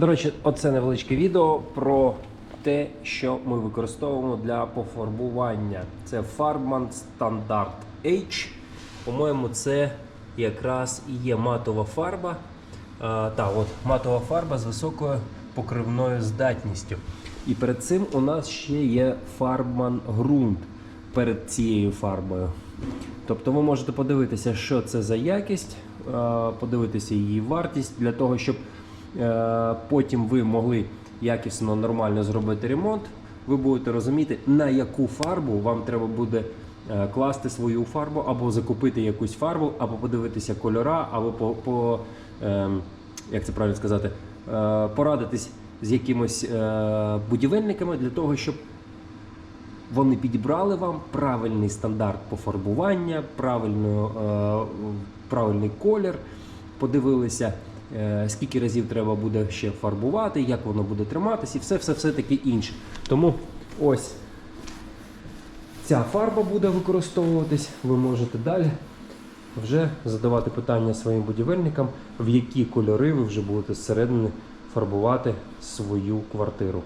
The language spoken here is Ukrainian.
До речі, оце невеличке відео про те, що ми використовуємо для пофарбування. Це Farman Standard H. По-моєму, це якраз і є матова фарба. А, та, от матова фарба з високою покривною здатністю. І перед цим у нас ще є Farman ґрунт перед цією фарбою. Тобто ви можете подивитися, що це за якість, подивитися її вартість для того, щоб потім ви могли якісно, нормально зробити ремонт. Ви будете розуміти, на яку фарбу вам треба буде е, класти свою фарбу, або закупити якусь фарбу, або подивитися кольора, або по, по ем, як це правильно сказати, е, порадитись з якимось е, будівельниками для того, щоб вони підібрали вам правильний стандарт пофарбування, правильну, е, правильний колір, подивилися, е, скільки разів треба буде ще фарбувати, як воно буде триматися, і все, все, все таке інше. Тому ось ця фарба буде використовуватись. Ви можете далі вже задавати питання своїм будівельникам, в які кольори ви вже будете зсередини фарбувати свою квартиру.